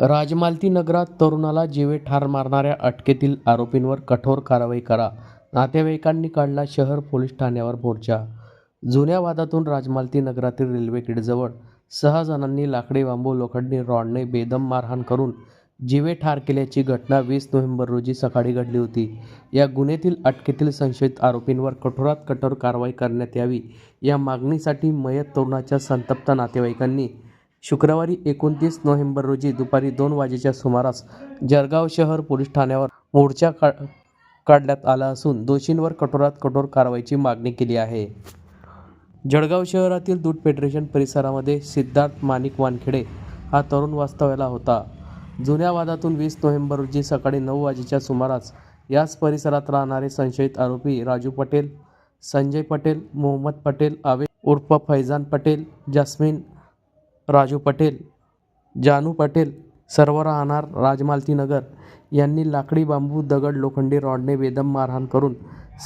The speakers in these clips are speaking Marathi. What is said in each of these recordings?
राजमालती नगरात तरुणाला जीवे ठार मारणाऱ्या अटकेतील आरोपींवर कठोर कारवाई करा. नातेवाईकांनी काढला शहर पोलीस ठाण्यावर मोर्चा. जुन्या वादातून राजमालती नगरातील रेल्वे किडजवळ सहा जणांनी लाकडी बांबू लोखंडी रॉडने बेदम मारहाण करून जीवे ठार केल्याची घटना वीस नोव्हेंबर रोजी सकाळी घडली होती. या गुन्ह्यातील अटकेतील संशयित आरोपींवर कठोरात कठोर कारवाई करण्यात यावी या मागणीसाठी मयत तरुणाच्या संतप्त नातेवाईकांनी शुक्रवारी एकोणतीस नोव्हेंबर रोजी दुपारी दोन वाजेच्या सुमारास जळगाव शहर पोलीस ठाण्यावर मोर्चा का काढण्यात आला असून दोषींवर कठोरात कठोर कारवाईची मागणी केली आहे. जळगाव शहरातील दूध फेडरेशन परिसरामध्ये सिद्धार्थ माणिक वानखेडे हा तरुण वास्तव्याला होता. जुन्या वादातून वीस नोव्हेंबर रोजी सकाळी नऊ वाजेच्या सुमारास याच परिसरात राहणारे संशयित आरोपी राजू पटेल संजय पटेल मोहम्मद पटेल आवे उर्फ फैजान पटेल जास्मिन राजू पटेल जानू पटेल सर्व राहणार राजमालती नगर यांनी लाकडी बांबू दगड लोखंडी रॉडने बेदम मारहाण करून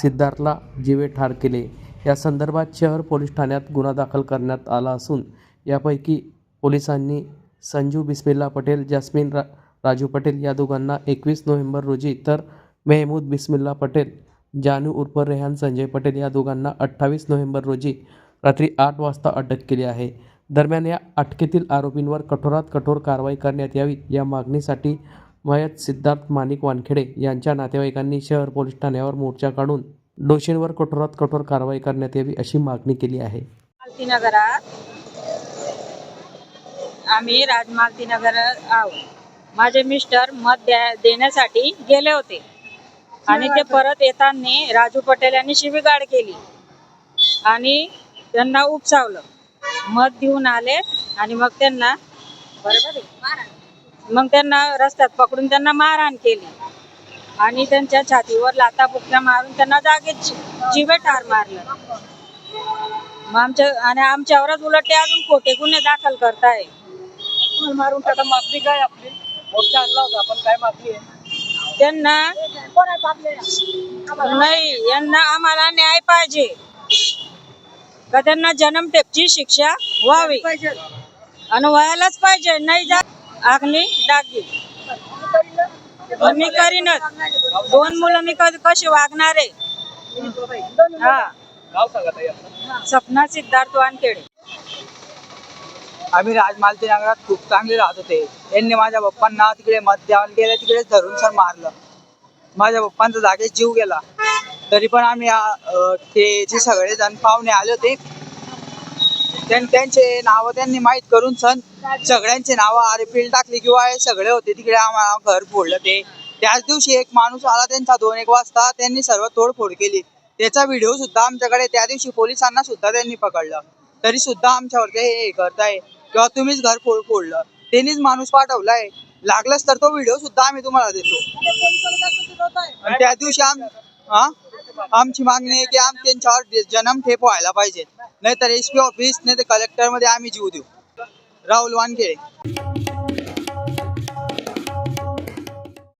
सिद्धार्थला जीवे ठार केले. या संदर्भात शहर पोलीस ठाण्यात गुन्हा दाखल करण्यात आला असून यापैकी पोलिसांनी संजू बिस्मिल्ला पटेल जास्मिन रा राजू पटेल या दोघांना एकवीस नोव्हेंबर रोजी तर मेहमूद बिस्मिल्ला पटेल जानू उर्फ रेहान संजय पटेल या दोघांना अठ्ठावीस नोव्हेंबर रोजी रात्री आठ वाजता अटक केली आहे. दरम्यान या अटकेतील आरोपींवर कठोरात कठोर कारवाई करण्यात यावी या मागणीसाठी मयत सिद्धार्थ माणिक वानखेडे यांच्या नातेवाईकांनी शहर पोलीस ठाण्यावर मोर्चा काढून दोषींवर कठोरात कठोर कारवाई करण्यात यावी अशी मागणी केली आहे. आम्ही राजमालती नगर आहोत. माझे मिस्टर मत द्या देण्यासाठी गेले होते. आणि ते परत येताना राजू पटेल यांनी शिवीगाड केली. आणि त्यांना उपसावलं. मत देऊन आले आणि मग त्यांना बरोबर आहे? मग त्यांना रस्त्यात पकडून त्यांना मारहाण केली. आणि त्यांच्या छातीवर लाता बुकल्या मारून त्यांना जागेत जीवे ठार मारलं. मग आमच्या आणि आमच्यावरच उलटले अजून खोटे गुन्हे दाखल करताय. मारून टाका मागणी काय आपली? मोर्चा आणला होता आपण काय मागणी आहे? त्यांना नाही यांना आम्हाला न्याय पाहिजे. का त्यांना जन्मठेपची शिक्षा व्हावी. आणि व्हायलाच पाहिजे नाही जात आगणी डागी. मी करीनच. दोन मुलं मी कशी वागणार आहे? हा. सपना सिद्धार्थ वानखेडे. आम्ही राजमालती नगरात खूप चांगले राहत होते. यांनी माझ्या पप्पांना तिकडे मत द्यायला गेले तिकडे धरून सर मारलं. माझ्या पप्पांचा जागेत जीव गेला. तरी पण आम्ही अं, ते जे सगळे जण पाहुणे आले होते त्यां- त्यांचे नाव त्यांनी माहीत करून सण सगळ्यांचे नाव आरपील टाकली किंवा हे सगळे होते तिकडे आम्हाला घर फोडलं ते. त्याच दिवशी एक माणूस आला त्यांचा दोन एक वाजता त्यांनी सर्व तोडफोड केली. त्याचा व्हिडिओ सुद्धा आमच्याकडे त्या दिवशी पोलिसांना सुद्धा त्यांनी पकडलं. तरी सुद्धा आमच्यावर ते हे करताय किंवा तुम्हीच घर फोड फोडलं. त्यांनीच माणूस पाठवलाय. लागलाच तर तो व्हिडिओ सुद्धा आम्ही तुम्हाला देतो. आणि त्या दिवशी आम हा आमची मागणी आहे की आम त्यांच्यावर जन्म ठेप व्हायला पाहिजे. नाहीतर एस पी ऑफिस नाही तर कलेक्टरमध्ये आम्ही जीव देऊ. राहुल वानखेडे.